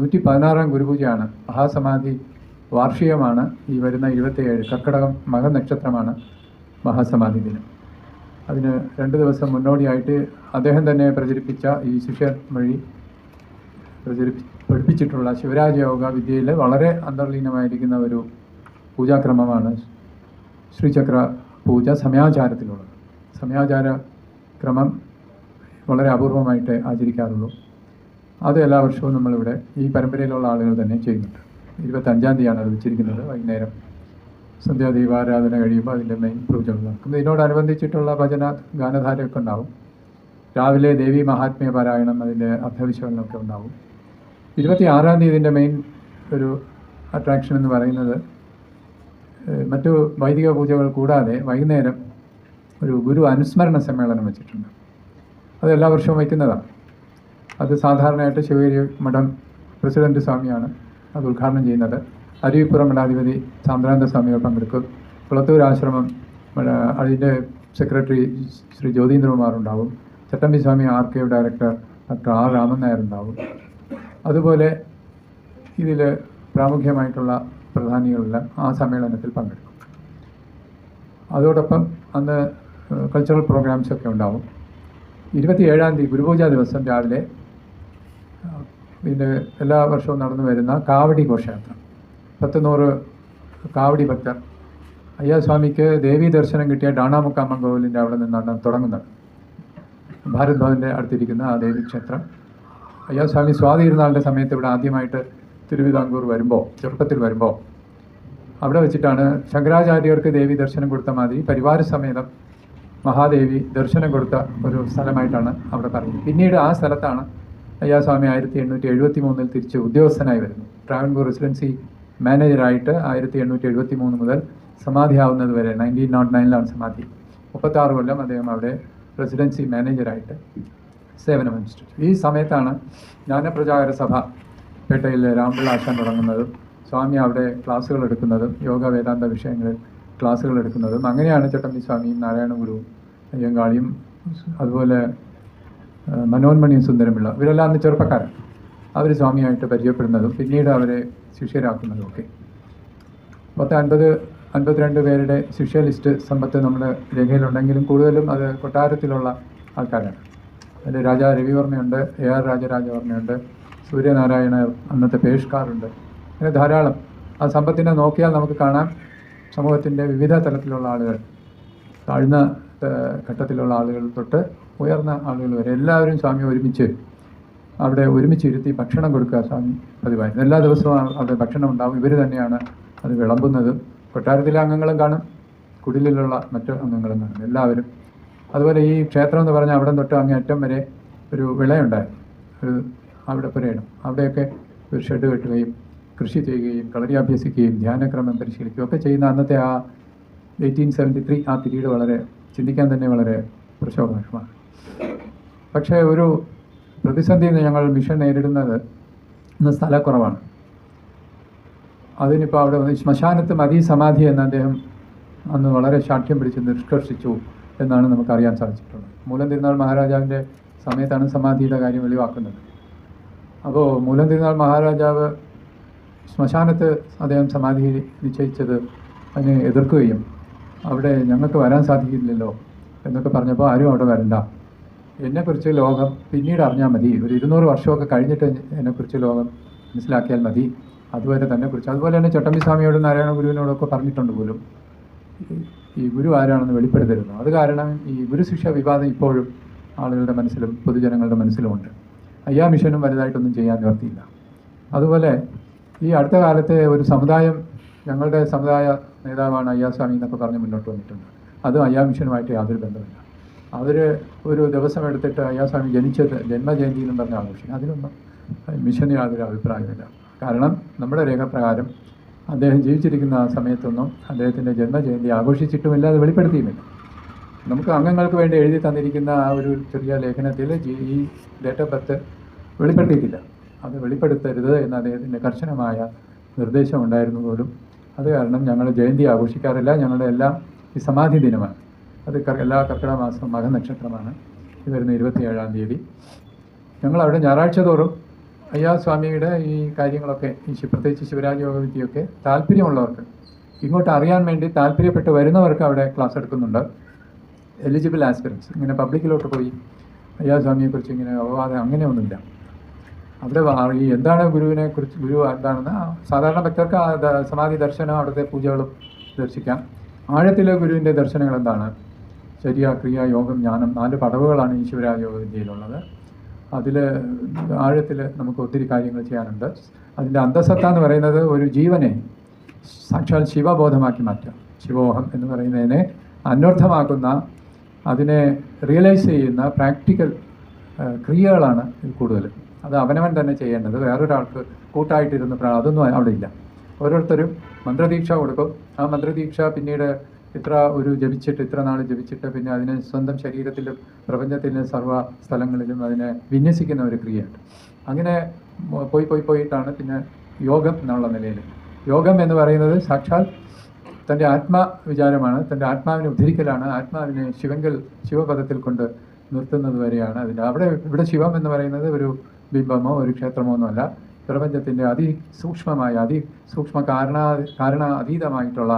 നൂറ്റി പതിനാറാം ഗുരുപൂജയാണ് മഹാസമാധി വാർഷികമാണ്. ഈ വരുന്ന ഇരുപത്തിയേഴ് കർക്കിടകം മകനക്ഷത്രമാണ് മഹാസമാധി ദിനം. അതിന് രണ്ട് ദിവസം മുന്നോടിയായിട്ട് അദ്ദേഹം തന്നെ പ്രചരിപ്പിച്ച ഈ ശിഷ്യർ വഴി പ്രചരിപ്പി പഠിപ്പിച്ചിട്ടുള്ള ശിവരാജ യോഗ വിദ്യയിൽ വളരെ അന്തർലീനമായിരിക്കുന്ന ഒരു പൂജാക്രമമാണ് ശ്രീചക്ര പൂജ സമയാചാരത്തിലുള്ളത്. സമയാചാര ക്രമം വളരെ അപൂർവമായിട്ട് ആചരിക്കാറുള്ളൂ. അത് എല്ലാ വർഷവും നമ്മളിവിടെ ഈ പരമ്പരയിലുള്ള ആളുകൾ തന്നെ ചെയ്യുന്നുണ്ട്. ഇരുപത്തഞ്ചാം തീയതിയാണ് അത് വെച്ചിരിക്കുന്നത്. വൈകുന്നേരം സന്ധ്യാദീപാരാധന കഴിയുമ്പോൾ അതിന്റെ മെയിൻ പൂജകൾ നടക്കും. ഇതിനോടനുബന്ധിച്ചിട്ടുള്ള ഭജന ഗാനധാരയൊക്കെ ഉണ്ടാവും. രാവിലെ ദേവി മഹാത്മ്യ പാരായണം അതിന്റെ അർത്ഥവിശകലനമൊക്കെ ഉണ്ടാവും. ഇരുപത്തി ആറാം തീയതിന്റെ മെയിൻ ഒരു അട്രാക്ഷൻ എന്ന് പറയുന്നത് മറ്റു വൈദിക പൂജകൾ കൂടാതെ വൈകുന്നേരം ഒരു ഗുരു അനുസ്മരണ സമ്മേളനം വെച്ചിട്ടുണ്ട്. അത് എല്ലാ വർഷവും വയ്ക്കുന്നതാണ്. അത് സാധാരണയായിട്ട് ശിവഗിരി മഠം പ്രസിഡന്റ് സ്വാമിയാണ് അത് ഉദ്ഘാടനം ചെയ്യുന്നത്. അരുവിപ്പുറം മഠാധിപതി സാന്ദ്രാനന്ദ സ്വാമികൾ പങ്കെടുക്കും. കുളത്തൂർ ആശ്രമം അതിന്റെ സെക്രട്ടറി ശ്രീ ജ്യോതീന്ദ്രകുമാർ ഉണ്ടാവും. Chattambi Swami R K director doctor R Raman Nair ഉണ്ടാവും. അതുപോലെ ഇതിൽ പ്രാമുഖ്യമായിട്ടുള്ള പ്രധാനികളെല്ലാം ആ സമ്മേളനത്തിൽ പങ്കെടുക്കും. അതോടൊപ്പം അന്ന് കൾച്ചറൽ പ്രോഗ്രാംസൊക്കെ ഉണ്ടാവും. ഇരുപത്തിയേഴാം തീയതി ഗുരുപൂജാ ദിവസം രാവിലെ ഇതിന്റെ എല്ലാ വർഷവും നടന്നു വരുന്ന കാവടി ഘോഷയാത്ര. പത്ത് നൂറ് കാവടി ഭക്തർ. അയ്യാസ്വാമിക്ക് ദേവീ ദർശനം കിട്ടിയ ഡാണാമുക്കാമ്മൻ കോവിലിന്റെ അവിടെ നിന്നാണ് തുടങ്ങുന്നത്. ഭാരത് ഭവന്റെ അടുത്തിരിക്കുന്ന ആ ദേവി ക്ഷേത്രം. അയ്യാസ്വാമി സ്വാതി ഇരുന്നാളിന്റെ സമയത്ത് ഇവിടെ ആദ്യമായിട്ട് തിരുവിതാംകൂർ വരുമ്പോൾ ചെറുപ്പത്തിൽ വരുമ്പോൾ അവിടെ വെച്ചിട്ടാണ് ശങ്കരാചാര്യർക്ക് ദേവി ദർശനം കൊടുത്ത മാതിരി പരിവാര സമേതം മഹാദേവി ദർശനം കൊടുത്ത ഒരു സ്ഥലമായിട്ടാണ് അവിടെ പറയുന്നത് പിന്നീട് ആ സ്ഥലത്താണ് അയ്യാസ്വാമി ആയിരത്തി എണ്ണൂറ്റി എഴുപത്തി മൂന്നിൽ തിരിച്ച് ഉദ്യോഗസ്ഥനായി വരുന്നു. ട്രാവൻകൂർ റെസിഡൻസി മാനേജറായിട്ട് ആയിരത്തി എണ്ണൂറ്റി എഴുപത്തി മൂന്ന് മുതൽ സമാധിയാവുന്നത് വരെ നയന്റീൻ നോട്ട് നയനിലാണ് സമാധി. മുപ്പത്താറ് കൊല്ലം അദ്ദേഹം അവിടെ റെസിഡൻസി മാനേജറായിട്ട് സേവനമനുഷ്ഠിച്ചു ഈ സമയത്താണ് ജ്ഞാനപ്രചാര സഭ പേട്ടയിൽ രാംപിള്ള ആശാൻ തുടങ്ങുന്നതും സ്വാമി അവിടെ ക്ലാസ്സുകൾ എടുക്കുന്നതും യോഗ വേദാന്ത വിഷയങ്ങളിൽ ക്ലാസ്സുകൾ എടുക്കുന്നതും. അങ്ങനെയാണ് ചട്ടമ്പി സ്വാമിയും നാരായണ ഗുരുവും അയ്യങ്കാളിയും അതുപോലെ മനോന്മണിയും സുന്ദരമുള്ള ഇവരെല്ലാം അന്ന് ചെറുപ്പക്കാരൻ അവർ സ്വാമിയായിട്ട് പരിചയപ്പെടുന്നതും പിന്നീട് അവരെ ശിഷ്യരാക്കുന്നതും ഒക്കെ. പത്ത് അൻപത് അൻപത്തിരണ്ട് പേരുടെ ശിഷ്യ ലിസ്റ്റ് സമ്പത്ത് നമ്മുടെ രേഖയിലുണ്ടെങ്കിലും കൂടുതലും അത് കൊട്ടാരത്തിലുള്ള ആൾക്കാരാണ്. അതിൽ രാജാ രവിവർമ്മയുണ്ട് എ ആർ രാജരാജവർമ്മയുണ്ട് സൂര്യനാരായണ അന്നത്തെ പേഷ്കാറുണ്ട്. അങ്ങനെ ധാരാളം. ആ സമ്പത്തിനെ നോക്കിയാൽ നമുക്ക് കാണാം സമൂഹത്തിന്റെ വിവിധ തലത്തിലുള്ള ആളുകൾ താഴ്ന്ന ഘട്ടത്തിലുള്ള ആളുകൾ തൊട്ട് ഉയർന്ന ആളുകൾ വരെ എല്ലാവരും സ്വാമി ഒരുമിച്ച് അവിടെ ഒരുമിച്ച് ഇരുത്തി ഭക്ഷണം കൊടുക്കുക സ്വാമി പതിവായിരുന്നു. എല്ലാ ദിവസവും അവിടെ ഭക്ഷണം ഉണ്ടാവും. ഇവർ തന്നെയാണ് അത് വിളമ്പുന്നത്. കൊട്ടാരത്തിലെ അംഗങ്ങളും കാണും. കുടിലുള്ള മറ്റു അംഗങ്ങളും കാണും. എല്ലാവരും. അതുപോലെ ഈ ക്ഷേത്രം എന്ന് പറഞ്ഞാൽ അവിടെ തൊട്ട് അങ്ങേ അറ്റം വരെ ഒരു വിളയുണ്ടായിരുന്നു. ഒരു അവിടെ പുരയിടം. അവിടെയൊക്കെ ഒരു ഷെഡ് കെട്ടുകയും കൃഷി ചെയ്യുകയും കളരി അഭ്യസിക്കുകയും ധ്യാനക്രമം പരിശീലിക്കുകയും ഒക്കെ ചെയ്യുന്ന അന്നത്തെ ആ എയ്റ്റീൻ സെവന്റി ത്രീ ആ പീരീഡ് വളരെ ചിന്തിക്കാൻ തന്നെ വളരെ പ്രശോഭനമാണ് പക്ഷേ ഒരു പ്രതിസന്ധി ഞങ്ങൾ മിഷൻ നേരിടുന്നത് ഇന്ന് സ്ഥലക്കുറവാണ്. അതിനിപ്പോൾ അവിടെ വന്ന് ശ്മശാനത്ത് മതി സമാധി എന്ന് അദ്ദേഹം അന്ന് വളരെ ശാഠ്യം പിടിച്ച് നിഷ്കർഷിച്ചു എന്നാണ് നമുക്കറിയാൻ സാധിച്ചിട്ടുള്ളത്. മൂലം തിരുനാൾ മഹാരാജാവിന്റെ സമയത്താണ് സമാധിയുടെ കാര്യം വെളിവാക്കുന്നത്. അപ്പോൾ മൂലം തിരുനാൾ മഹാരാജാവ് ശ്മശാനത്ത് അദ്ദേഹം സമാധി നിശ്ചയിച്ചത് അതിനെ എതിർക്കുകയും അവിടെ ഞങ്ങൾക്ക് വരാൻ സാധിക്കില്ലല്ലോ എന്നൊക്കെ പറഞ്ഞപ്പോൾ ആരും അവിടെ വരണ്ട. എന്നെക്കുറിച്ച് ലോകം പിന്നീട് അറിഞ്ഞാൽ മതി. ഒരു ഇരുന്നൂറ് വർഷമൊക്കെ കഴിഞ്ഞിട്ട് എന്നെക്കുറിച്ച് ലോകം മനസ്സിലാക്കിയാൽ മതി. അതുവരെ തന്നെ കുറിച്ച്. അതുപോലെ തന്നെ ചട്ടമ്പി സ്വാമിയോടും നാരായണ ഗുരുവിനോടൊക്കെ പറഞ്ഞിട്ടുണ്ട് പോലും. ഈ- ഈ ഗുരു ആരാണെന്ന് വെളിപ്പെടുത്തരുന്നു അത് കാരണം ഈ ഗുരുശിക്ഷ വിവാദം ഇപ്പോഴും ആളുകളുടെ മനസ്സിലും പൊതുജനങ്ങളുടെ മനസ്സിലുമുണ്ട് അയ്യാ മിഷനും വലുതായിട്ടൊന്നും ചെയ്യാൻ നിവർത്തിയില്ല. അതുപോലെ ഈ അടുത്ത കാലത്തെ ഒരു സമുദായം ഞങ്ങളുടെ സമുദായ നേതാവാണ് അയ്യാസ്വാമി എന്നൊക്കെ പറഞ്ഞ് മുന്നോട്ട് വന്നിട്ടുണ്ട്. അതും അയ്യാ മിഷനുമായിട്ട് യാതൊരു ബന്ധമില്ല അവർ ഒരു ദിവസം എടുത്തിട്ട് അയ്യാസ്വാമി ജനിച്ചത് ജന്മജയന്തി എന്ന് പറഞ്ഞ് ആഘോഷിക്കും. അതിനൊന്നും മിഷന് യാതൊരു അഭിപ്രായമില്ല കാരണം നമ്മുടെ രേഖപ്രകാരം അദ്ദേഹം ജീവിച്ചിരിക്കുന്ന ആ സമയത്തൊന്നും അദ്ദേഹത്തിന്റെ ജന്മജയന്തി ആഘോഷിച്ചിട്ടുമില്ല അത് വെളിപ്പെടുത്തിയുമില്ല. നമുക്ക് അംഗങ്ങൾക്ക് വേണ്ടി എഴുതി തന്നിരിക്കുന്ന ആ ഒരു ചെറിയ ലേഖനത്തിൽ ഈ ഡേറ്റ് ഓഫ് ബർത്ത് വെളിപ്പെടുത്തിയിട്ടില്ല. അത് വെളിപ്പെടുത്തരുത് എന്ന അദ്ദേഹത്തിന്റെ കർശനമായ നിർദ്ദേശം ഉണ്ടായിരുന്നു പോലും. അത് കാരണം ഞങ്ങൾ ജയന്തി ആഘോഷിക്കാറില്ല. ഞങ്ങളുടെ എല്ലാം ഈ സമാധി ദിനമാണ്. അത് എല്ലാ കർക്കിടക മാസം മകനക്ഷത്രമാണ് ഇത് വരുന്ന ഇരുപത്തിയേഴാം തീയതി. ഞങ്ങൾ അവിടെ ഞായറാഴ്ച തോറും അയ്യാ സ്വാമിയുടെ ഈ കാര്യങ്ങളൊക്കെ ഈ പ്രത്യേകിച്ച് ശിവരാജ യോഗ വിദ്യയൊക്കെ താല്പര്യമുള്ളവർക്ക് ഇങ്ങോട്ട് അറിയാൻ വേണ്ടി താല്പര്യപ്പെട്ട് വരുന്നവർക്ക് അവിടെ ക്ലാസ് എടുക്കുന്നുണ്ട്. എലിജിബിൾ ആസ്പിറൻസ് ഇങ്ങനെ പബ്ലിക്കിലോട്ട് പോയി അയ്യാ സ്വാമിയെക്കുറിച്ച് ഇങ്ങനെ അപവാദം അങ്ങനെയൊന്നുമില്ല. അവിടെ ഈ എന്താണ് ഗുരുവിനെ കുറിച്ച് ഗുരു എന്താണെന്ന് സാധാരണ ഭക്തർക്ക് സമാധി ദർശനം അവിടുത്തെ പൂജകളും ദർശിക്കാം. ആഴത്തിലെ ഗുരുവിന്റെ ദർശനങ്ങൾ എന്താണ്? ശരിയ ക്രിയ യോഗം ജ്ഞാനം നാല് പടവുകളാണ് ഈ ശിവരാജ വിദ്യയിലുള്ളത് അതിൽ ആഴത്തിൽ നമുക്ക് ഒത്തിരി കാര്യങ്ങൾ ചെയ്യാനുണ്ട്. അതിന്റെ അന്തസത്ത എന്ന് പറയുന്നത് ഒരു ജീവനെ സാക്ഷാൽ ശിവബോധമാക്കി മാറ്റുക. ശിവോഹം എന്ന് പറയുന്നതിനെ അന്വർത്ഥമാക്കുന്ന അതിനെ റിയലൈസ് ചെയ്യുന്ന പ്രാക്ടിക്കൽ ക്രിയകളാണ് ഇത് കൂടുതലും. അത് അവനവൻ തന്നെ ചെയ്യേണ്ടത്. വേറൊരാൾക്ക് കൂട്ടായിട്ടിരുന്ന് അതൊന്നും അവിടെ ഇല്ല. ഓരോരുത്തരും മന്ത്രദീക്ഷ കൊടുക്കും. ആ മന്ത്രദീക്ഷ പിന്നീട് ഇത്ര ഒരു ജപിച്ചിട്ട് ഇത്ര നാൾ ജപിച്ചിട്ട് പിന്നെ അതിനെ സ്വന്തം ശരീരത്തിലും പ്രപഞ്ചത്തിലും സർവ സ്ഥലങ്ങളിലും അതിനെ വിന്യസിക്കുന്ന ഒരു ക്രിയയുണ്ട്. അങ്ങനെ പോയി പോയി പോയിട്ടാണ് പിന്നെ യോഗം എന്നുള്ള നിലയിൽ. യോഗം എന്ന് പറയുന്നത് സാക്ഷാൽ തന്റെ ആത്മാ വിചാരമാണ്. തന്റെ ആത്മാവിനെ ഉദ്ധരിക്കലാണ്. ആത്മാവിനെ ശിവങ്കൽ ശിവപദത്തിൽ കൊണ്ട് നിർത്തുന്നത് വരെയാണ് അതിന്റെ. അവിടെ ഇവിടെ ശിവം എന്ന് പറയുന്നത് ഒരു ബിംബമോ ഒരു ക്ഷേത്രമോ ഒന്നുമല്ല പ്രപഞ്ചത്തിന്റെ അതിസൂക്ഷ്മമായ അതിസൂക്ഷ്മ കാരണ കാരണ അതീതമായിട്ടുള്ള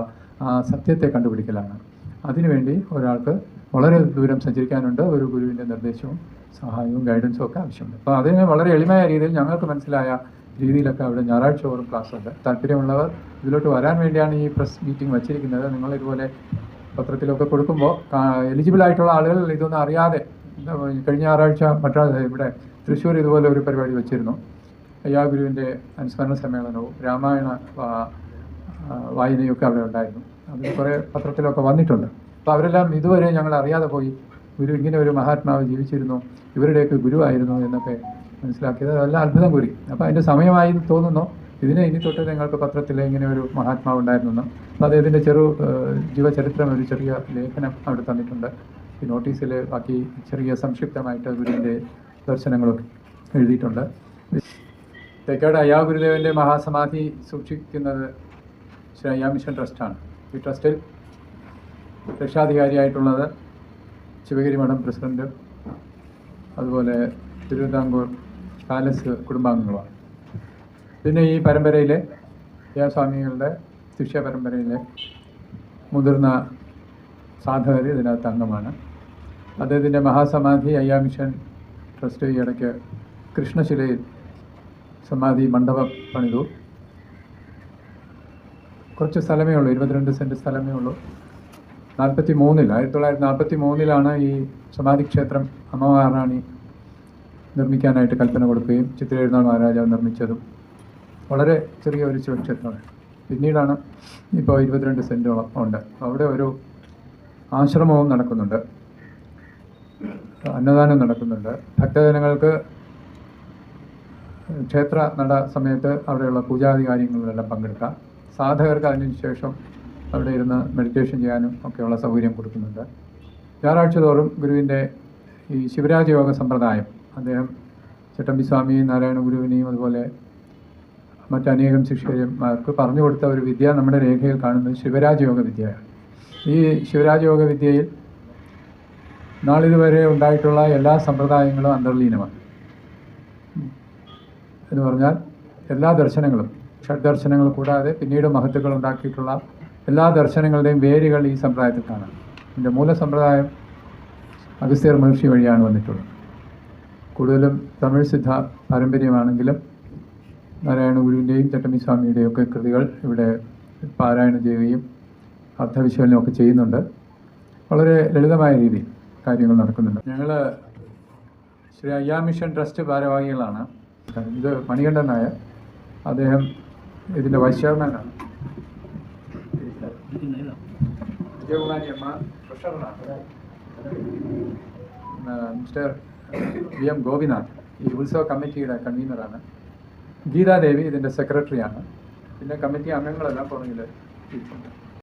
സത്യത്തെ കണ്ടുപിടിക്കലാണ്. അതിനുവേണ്ടി ഒരാൾക്ക് വളരെ ദൂരം സഞ്ചരിക്കാനുണ്ട്. ഒരു ഗുരുവിന്റെ നിർദ്ദേശവും സഹായവും ഗൈഡൻസും ഒക്കെ ആവശ്യമുണ്ട്. അപ്പോൾ അതിന് വളരെ എളിമയായ രീതിയിൽ ഞങ്ങൾക്ക് മനസ്സിലായ രീതിയിലൊക്കെ അവിടെ ഞായറാഴ്ച ഓരോ ക്ലാസ് ഉണ്ട്. താല്പര്യമുള്ളവർ ഇതിലോട്ട് വരാൻ വേണ്ടിയാണ് ഈ പ്രസ് മീറ്റിംഗ് വച്ചിരിക്കുന്നത്. നിങ്ങൾ ഇതുപോലെ പത്രത്തിലൊക്കെ കൊടുക്കുമ്പോൾ എലിജിബിൾ ആയിട്ടുള്ള ആളുകൾ ഇതൊന്നും അറിയാതെ കഴിഞ്ഞ ഞായറാഴ്ച മദ്രാസ് ഇവിടെ തൃശ്ശൂർ ഇതുപോലെ ഒരു പരിപാടി വെച്ചിരുന്നു. അയ്യാ ഗുരുവിന്റെ അനുസ്മരണ സമ്മേളനവും രാമായണ വായനയൊക്കെ അവിടെ ഉണ്ടായിരുന്നു. അതിൽ കുറേ പത്രത്തിലൊക്കെ വന്നിട്ടുണ്ട്. അപ്പോൾ അവരെല്ലാം ഇതുവരെ ഞങ്ങൾ അറിയാതെ പോയി. ഗുരു ഇങ്ങനെ ഒരു മഹാത്മാവ് ജീവിച്ചിരുന്നു. ഇവരുടെയൊക്കെ ഗുരുവായിരുന്നു എന്നൊക്കെ മനസ്സിലാക്കിയത്. അതെല്ലാം അത്ഭുതം കൂറി അപ്പോൾ അതിന്റെ സമയമായി തോന്നുന്നു. ഇതിനെ ഇനി തൊട്ട് നിങ്ങൾക്ക് പത്രത്തിൽ ഇങ്ങനെ ഒരു മഹാത്മാവ് ഉണ്ടായിരുന്നു അപ്പോൾ അദ്ദേഹത്തിന്റെ ചെറു ജീവചരിത്രം ഒരു ചെറിയ ലേഖനം അവിടെ തന്നിട്ടുണ്ട്. ഈ നോട്ടീസിൽ ബാക്കി ചെറിയ സംക്ഷിപ്തമായിട്ട് ഗുരുവിന്റെ ദർശനങ്ങളൊക്കെ എഴുതിയിട്ടുണ്ട്. തേക്കാട് അയാ ഗുരുദേവന്റെ മഹാസമാധി സൂക്ഷിക്കുന്നത് ശ്രീ അയ്യാ മിഷൻ ട്രസ്റ്റാണ്. ഈ ട്രസ്റ്റിൽ രക്ഷാധികാരിയായിട്ടുള്ളത് ശിവഗിരി മഠം പ്രസിഡന്റ് അതുപോലെ തിരുവിതാംകൂർ പാലസ് കുടുംബാംഗങ്ങളുമാണ്. പിന്നെ ഈ പരമ്പരയിലെ ദേവസ്വാമികളുടെ ശിക്ഷ്യ പരമ്പരയിലെ മുതിർന്ന സാധകർ ഇതിനകത്ത് അംഗമാണ്. അദ്ദേഹത്തിന്റെ മഹാസമാധി അയ്യാ മിഷൻ ട്രസ്റ്റ് ഈ ഇടയ്ക്ക് കൃഷ്ണശിലയിൽ സമാധി മണ്ഡപം പണിതു. കുറച്ച് സ്ഥലമേ ഉള്ളൂ ഇരുപത്തിരണ്ട് സെന്റ് സ്ഥലമേ ഉള്ളൂ. നാൽപ്പത്തി മൂന്നിൽ ആയിരത്തി തൊള്ളായിരത്തി നാൽപ്പത്തി മൂന്നിലാണ് ഈ സമാധി ക്ഷേത്രം അമ്മമഹാറാണി നിർമ്മിക്കാനായിട്ട് കൽപ്പന കൊടുക്കുകയും ചിത്രയെഴുന്നാൾ മഹാരാജാവ് നിർമ്മിച്ചതും. വളരെ ചെറിയ ഒരു ശിവക്ഷേത്രമാണ് പിന്നീടാണ് ഇപ്പോൾ ഇരുപത്തിരണ്ട് സെന്റോളം ഉണ്ട്. അവിടെ ഒരു ആശ്രമവും നടക്കുന്നുണ്ട്. അന്നദാനം നടക്കുന്നുണ്ട്. ഭക്തജനങ്ങൾക്ക് ക്ഷേത്ര നട സമയത്ത് അവിടെയുള്ള പൂജാതി കാര്യങ്ങളിലെല്ലാം പങ്കെടുക്കാം. സാധകർക്ക് അതിനുശേഷം അവിടെ ഇരുന്ന് മെഡിറ്റേഷൻ ചെയ്യാനും ഒക്കെയുള്ള സൗകര്യം കൊടുക്കുന്നുണ്ട്. ഞായറാഴ്ച തോറും ഗുരുവിന്റെ ഈ ശിവരാജ യോഗ സമ്പ്രദായം അദ്ദേഹം ചട്ടമ്പി സ്വാമിയും നാരായണ ഗുരുവിനെയും അതുപോലെ മറ്റനേകം ശിഷ്യന്മാർക്ക് പറഞ്ഞു കൊടുത്ത ഒരു വിദ്യ നമ്മുടെ രേഖയിൽ കാണുന്നത് ശിവരാജ യോഗ വിദ്യയാണ്. ഈ ശിവരാജ യോഗ വിദ്യയിൽ നാളിതുവരെ ഉണ്ടായിട്ടുള്ള എല്ലാ സമ്പ്രദായങ്ങളും അന്തർലീനമാണ്. എന്ന് പറഞ്ഞാൽ എല്ലാ ദർശനങ്ങളും ഷഡ്ദർശനങ്ങൾ കൂടാതെ പിന്നീട് മഹത്തുക്കൾ ഉണ്ടാക്കിയിട്ടുള്ള എല്ലാ ദർശനങ്ങളുടെയും വേരുകൾ ഈ സമ്പ്രദായത്തിൽ കാണാം ഇതിന്റെ മൂലസമ്പ്രദായം അഗസ്ത്യർ മഹർഷി വഴിയാണ് വന്നിട്ടുള്ളത്. കൂടുതലും തമിഴ് സിദ്ധ പാരമ്പര്യമാണെങ്കിലും നാരായണ ഗുരുവിന്റെയും ചട്ടമ്പി സ്വാമിയുടെയും ഒക്കെ കൃതികൾ ഇവിടെ പാരായണം ചെയ്യുകയും അർത്ഥവിശകലനമൊക്കെ ചെയ്യുന്നുണ്ട്. വളരെ ലളിതമായ രീതിയിൽ കാര്യങ്ങൾ നടക്കുന്നുണ്ട്. ഞങ്ങൾ ശ്രീ അയ്യാ മിഷൻ ട്രസ്റ്റ് ഭാരവാഹികളാണ്. ഇത് മണികണ്ഠൻ നായർ. അദ്ദേഹം ഇതിന്റെ വൈസ് ചെയർമാനാണ് വിജയകുമാരി അമ്മ ട്രഷററാണ് മിസ്റ്റർ വി എം ഗോപിനാഥ് ഈ ഉത്സവ കമ്മിറ്റിയുടെ കൺവീനറാണ്. ഗീതാദേവി ഇതിന്റെ സെക്രട്ടറിയാണ്. പിന്നെ കമ്മിറ്റി അംഗങ്ങളെല്ലാം പുറകിൽ ഇരിപ്പുണ്ട്.